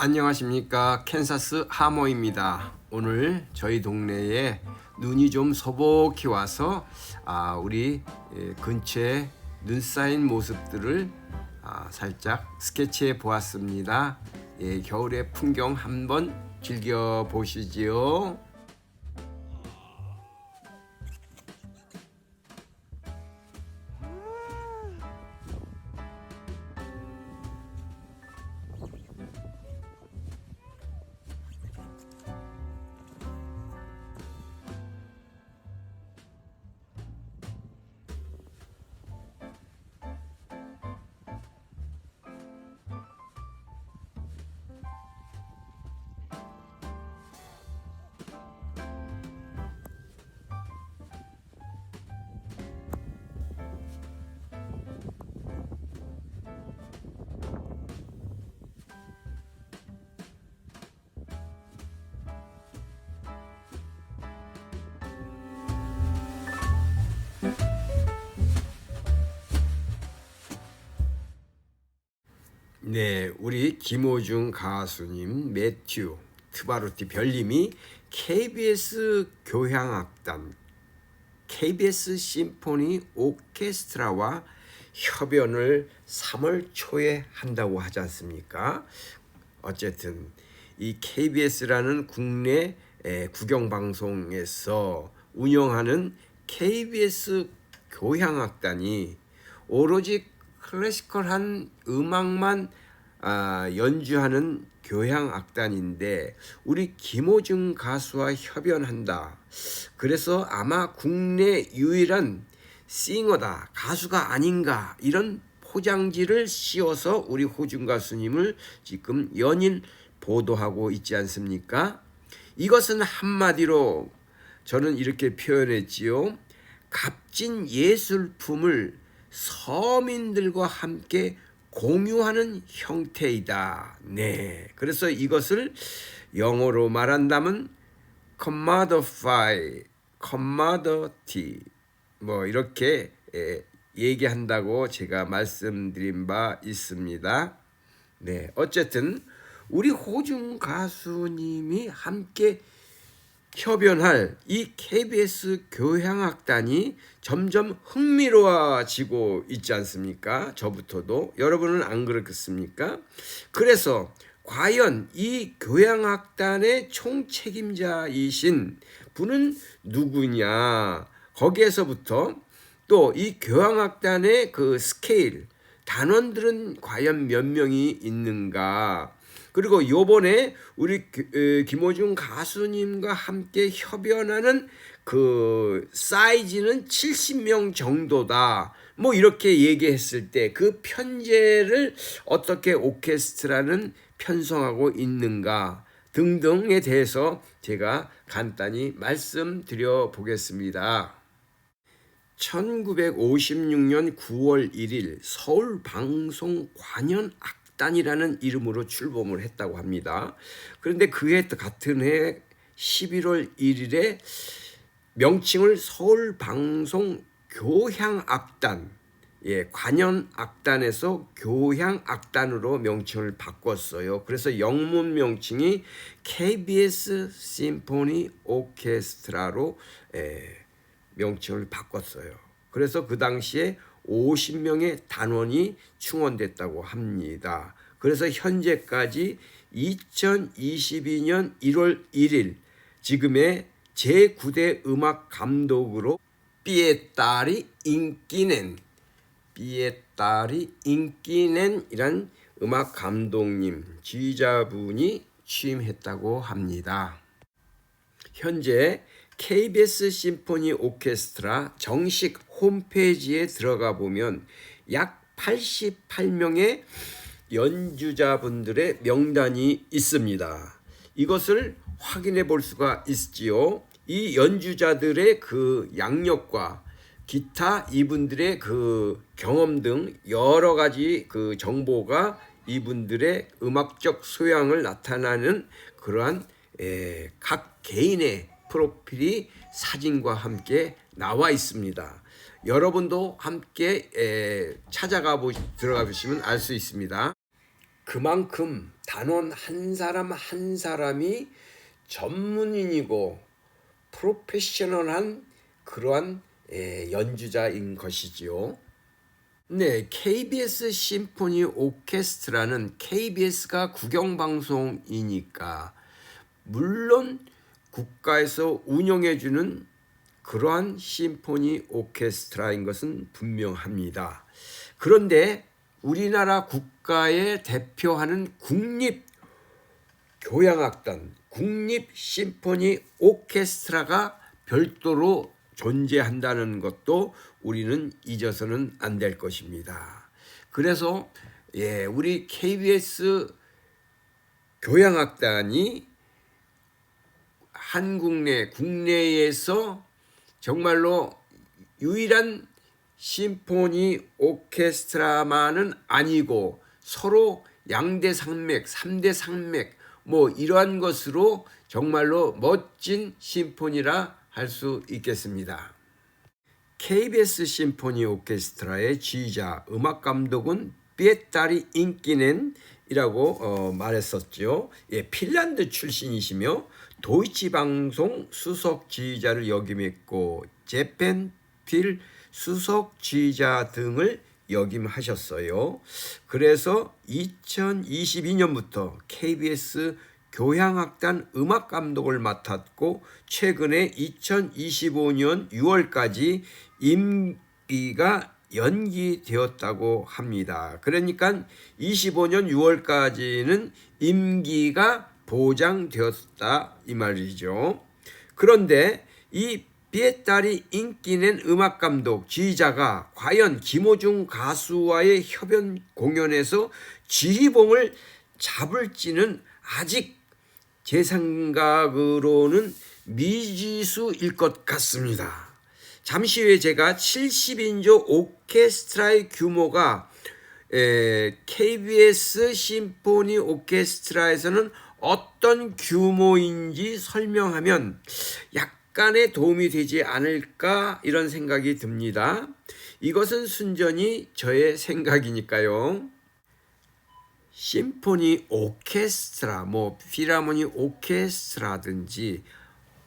안녕하십니까 캔사스 하모입니다. 오늘 저희 동네에 눈이 좀 소복히 와서 아, 우리 예, 근처에 눈 쌓인 모습들을 아, 살짝 스케치해 보았습니다. 예, 겨울의 풍경 한번 즐겨 보시지요. 네, 우리 김호중 가수님, 매튜 트바루티 별님이 KBS 교향악단, KBS 심포니 오케스트라와 협연을 3월 초에 한다고 하지 않습니까? 어쨌든 이 KBS라는 국내 에, 국영방송에서 운영하는 KBS 교향악단이 오로지 클래시컬한 음악만 아, 연주하는 교향 악단인데 우리 김호중 가수와 협연한다. 그래서 아마 국내 유일한 싱어다 가수가 아닌가 이런 포장지를 씌워서 우리 호중 가수님을 지금 연인 보도하고 있지 않습니까? 이것은 한마디로 저는 이렇게 표현했지요. 값진 예술품을 서민들과 함께 공유하는 형태이다. 네. 그래서 이것을 영어로 말한다면 commodify, commodity 뭐 이렇게 예, 얘기한다고 제가 말씀드린 바 있습니다. 네. 어쨌든 우리 호중 가수님이 함께 협연할 이 KBS 교향악단이 점점 흥미로워지고 있지 않습니까? 저부터도 여러분은 안 그렇겠습니까? 그래서 과연 이 교향악단의 총책임자이신 분은 누구냐? 거기에서부터 또 이 교향악단의 그 스케일 단원들은 과연 몇 명이 있는가? 그리고 요번에 우리 김호중 가수님과 함께 협연하는 그 사이즈는 70명 정도다. 뭐 이렇게 얘기했을 때 그 편제를 어떻게 오케스트라는 편성하고 있는가 등등에 대해서 제가 간단히 말씀드려 보겠습니다. 1956년 9월 1일 서울 방송 관현 악 단이라는 이름으로 출범을 했다고 합니다. 그런데 그해 같은 해 11월 1일에 명칭을 서울 방송 교향 악단 예, 관현 악단에서 교향 악단으로 명칭을 바꿨어요. 그래서 영문 명칭이 KBS 심포니 오케스트라로 예, 명칭을 바꿨어요. 그래서 그 당시에 50명의 단원이 충원됐다고 합니다. 그래서 현재까지 2022년 1월 1일 지금의 제9대 음악 감독으로 삐에따리 인기넨 삐에따리 인기넨이란 음악 감독님 지휘자분이 취임했다고 합니다. 현재 KBS 심포니 오케스트라 정식 홈페이지에 들어가 보면 약 88명의 연주자분들의 명단이 있습니다. 이것을 확인해 볼 수가 있지요. 이 연주자들의 그 양력과 기타 이분들의 그 경험 등 여러 가지 그 정보가 이분들의 음악적 소양을 나타나는 그러한 에, 각 개인의 프로필이 사진과 함께 나와 있습니다. 여러분도 함께 에, 찾아가 보 들어가 보시면 알 수 있습니다. 그만큼 단원 한 사람 한 사람이 전문인이고 프로페셔널한 그러한 예, 연주자인 것이지요. 네, KBS 심포니 오케스트라는 KBS가 국영방송이니까 물론 국가에서 운영해주는 그러한 심포니 오케스트라인 것은 분명합니다. 그런데 우리나라 국가에 대표하는 국립 교향악단, 국립 심포니 오케스트라가 별도로 존재한다는 것도 우리는 잊어서는 안 될 것입니다. 그래서 예, 우리 KBS 교향악단이 한국 내 국내에서 정말로 유일한 심포니 오케스트라만은 아니고 서로 양대 산맥, 삼대 산맥 뭐 이러한 것으로 정말로 멋진 심포니라 할 수 있겠습니다. KBS 심포니 오케스트라의 지휘자 음악 감독은 삐에따리 인기넨이라고 어, 말했었죠. 예, 핀란드 출신이시며 도이치 방송 수석 지휘자를 역임했고 재팬필 수석 지휘자 등을 역임하셨어요. 그래서 2022년부터 KBS 교향악단 음악 감독을 맡았고 최근에 2025년 6월까지 임기가 연기되었다고 합니다. 그러니까 25년 6월까지는 임기가 보장되었다 이 말이죠. 그런데 이 비에따리 인기낸 음악 감독 지휘자가 과연 김호중 가수와의 협연 공연에서 지휘봉을 잡을지는 아직 제 생각으로는 미지수일 것 같습니다. 잠시 후에 제가 70인조 오케스트라의 규모가 에, KBS 심포니 오케스트라에서는 어떤 규모인지 설명하면 약간의 도움이 되지 않을까 이런 생각이 듭니다. 이것은 순전히 저의 생각이니까요. 심포니 오케스트라, 뭐 피라모니 오케스트라든지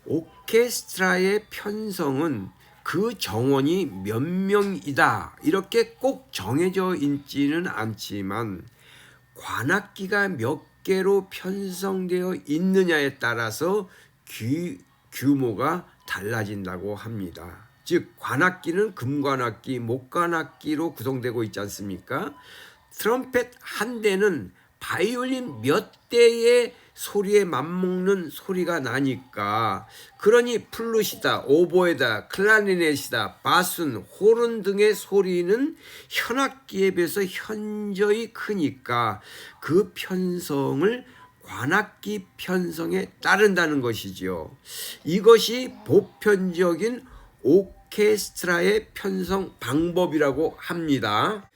오케스트라의 편성은 그 정원이 몇 명이다 이렇게 꼭 정해져 있지는 않지만 관악기가 몇 개로 편성되어 있느냐에 따라서 규, 규모가 달라진다고 합니다. 즉 관악기는 금관악기, 목관악기로 구성되고 있지 않습니까? 트럼펫 한 대는 바이올린 몇 대의 소리에 맞먹는 소리가 나니까 그러니 플룻이다, 오보에다, 클라리넷이다, 바순, 호른 등의 소리는 현악기에 비해서 현저히 크니까 그 편성을 관악기 편성에 따른다는 것이지요. 이것이 보편적인 오케스트라의 편성 방법이라고 합니다.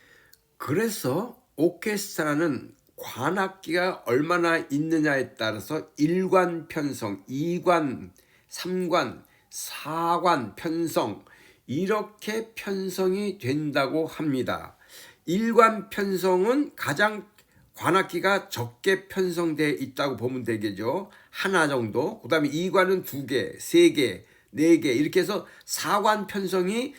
그래서 오케스트라는 관악기가 얼마나 있느냐에 따라서 1관 편성, 2관, 3관, 4관 편성 이렇게 편성이 된다고 합니다. 1관 편성은 가장 관악기가 적게 편성되어 있다고 보면 되겠죠. 하나 정도. 그 다음에 2관은 2개, 3개, 4개 이렇게 해서 4관 편성이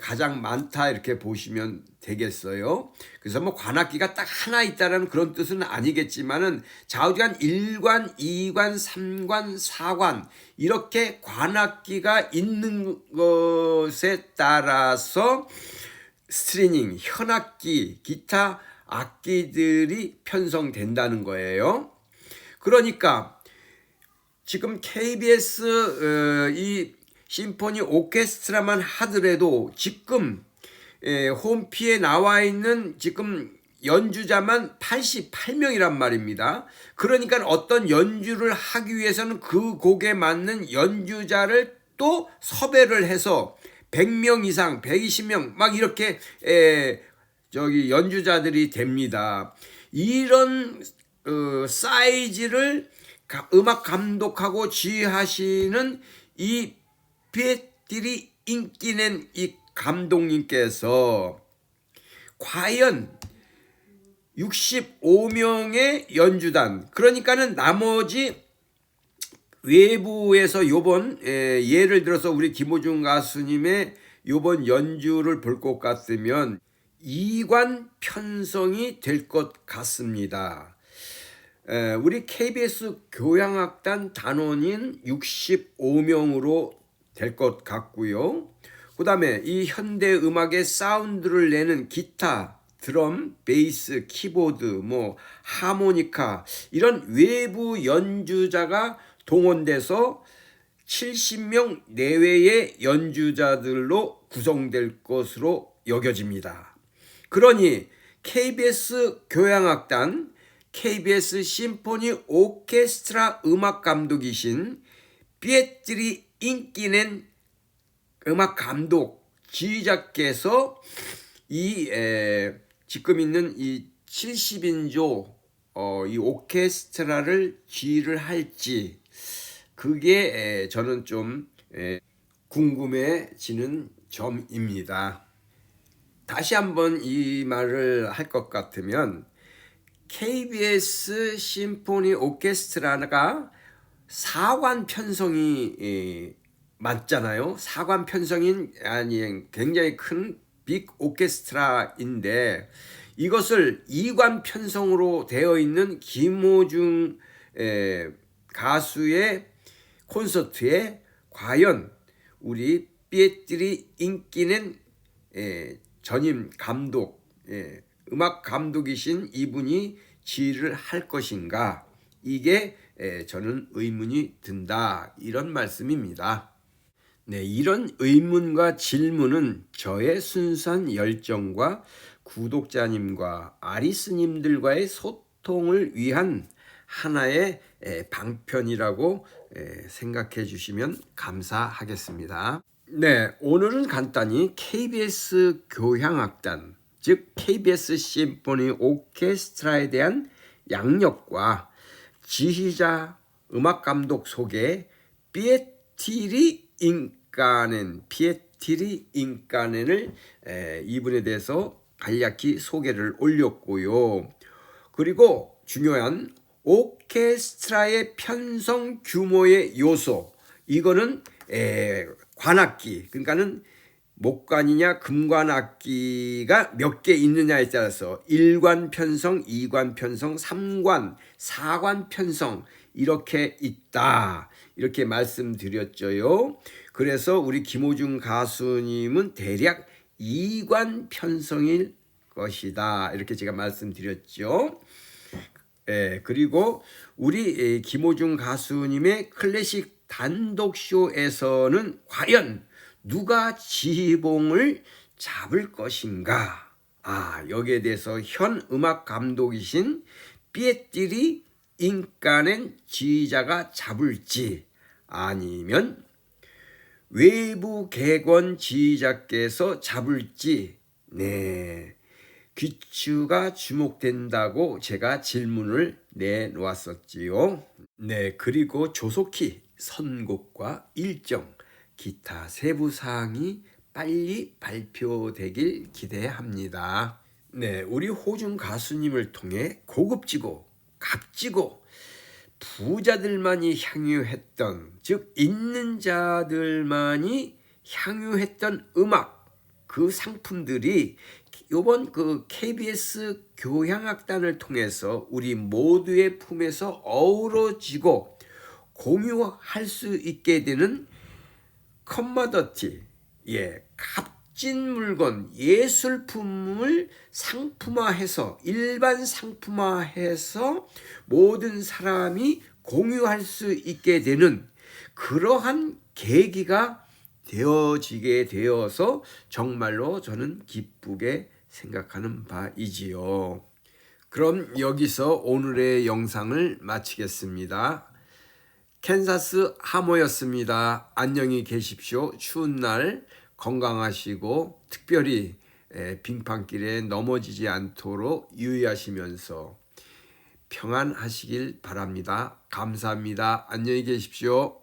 가장 많다 이렇게 보시면 되겠어요. 그래서 뭐 관악기가 딱 하나 있다라는 그런 뜻은 아니겠지만은 좌우간 1관, 2관, 3관, 4관 이렇게 관악기가 있는 것에 따라서 스트리닝, 현악기, 기타 악기들이 편성된다는 거예요. 그러니까 지금 KBS 어, 이 심포니 오케스트라만 하더라도 지금 에, 홈피에 나와 있는 지금 연주자만 88명이란 말입니다. 그러니까 어떤 연주를 하기 위해서는 그 곡에 맞는 연주자를 또 섭외를 해서 100명 이상, 120명 막 이렇게 에, 저기 연주자들이 됩니다. 이런 어, 사이즈를 음악 감독하고 지휘하시는 이 피에티리 인기낸 이 감독님께서 과연 65명의 연주단 그러니까는 나머지 외부에서 요번 에, 예를 들어서 우리 김호중 가수님의 요번 연주를 볼 것 같으면 이관 편성이 될 것 같습니다. 에, 우리 KBS 교향악단 단원인 65명으로 될 것 같고요. 그 다음에 이 현대 음악의 사운드를 내는 기타, 드럼, 베이스, 키보드, 뭐 하모니카 이런 외부 연주자가 동원돼서 70명 내외의 연주자들로 구성될 것으로 여겨집니다. 그러니 KBS 교향악단, KBS 심포니 오케스트라 음악 감독이신 피에트리 인기넨 음악 감독 지휘자께서 이 에, 지금 있는 이 70인조 어, 이 오케스트라를 지휘를 할지 그게 에, 저는 좀 에, 궁금해지는 점입니다. 다시 한번 이 말을 할 것 같으면 KBS 심포니 오케스트라가 사관 편성이 에, 맞잖아요. 사관 편성인 아니 굉장히 큰 빅 오케스트라인데 이것을 이관 편성으로 되어 있는 김호중 에, 가수의 콘서트에 과연 우리 삐에띠리 인기는 에, 전임 감독 에, 음악 감독이신 이분이 지휘를 할 것인가 이게 에, 저는 의문이 든다 이런 말씀입니다. 네, 이런 의문과 질문은 저의 순수한 열정과 구독자님과 아리스님들과의 소통을 위한 하나의 방편이라고 생각해 주시면 감사하겠습니다. 네, 오늘은 간단히 KBS 교향악단, 즉 KBS 심포니 오케스트라에 대한 양력과 지휘자, 음악 감독 소개, 피에티리 인카넨, 피에티리 인카넨을 이분에 대해서 간략히 소개를 올렸고요. 그리고 중요한 오케스트라의 편성 규모의 요소 이거는 에, 관악기 그러니까는 목관이냐 금관 악기가 몇 개 있느냐에 따라서 1관 편성, 2관 편성, 3관, 4관 편성 이렇게 있다. 이렇게 말씀드렸죠요. 그래서 우리 김호중 가수님은 대략 2관 편성일 것이다. 이렇게 제가 말씀드렸죠. 예, 그리고 우리 김호중 가수님의 클래식 단독 쇼에서는 과연 누가 지휘봉을 잡을 것인가? 아, 여기에 대해서 현 음악 감독이신 삐에띠리 인간의 지휘자가 잡을지 아니면 외부 객원 지휘자께서 잡을지 네 귀추가 주목된다고 제가 질문을 내놓았었지요. 네 그리고 조속히 선곡과 일정 기타 세부 사항이 빨리 발표되길 기대합니다. 네 우리 호중 가수님을 통해 고급지고 값지고 부자들만이 향유했던 즉 있는 자들만이 향유했던 음악 그 상품들이 요번 그 KBS 교향악단을 통해서 우리 모두의 품에서 어우러지고 공유할 수 있게 되는 컴머더티 예 값진 물건 예술품을 상품화해서 일반 상품화해서 모든 사람이 공유할 수 있게 되는 그러한 계기가 되어지게 되어서 정말로 저는 기쁘게 생각하는 바이지요. 그럼 여기서 오늘의 영상을 마치겠습니다. 캔사스 하모였습니다. 안녕히 계십시오. 추운 날 건강하시고 특별히 빙판길에 넘어지지 않도록 유의하시면서 평안하시길 바랍니다. 감사합니다. 안녕히 계십시오.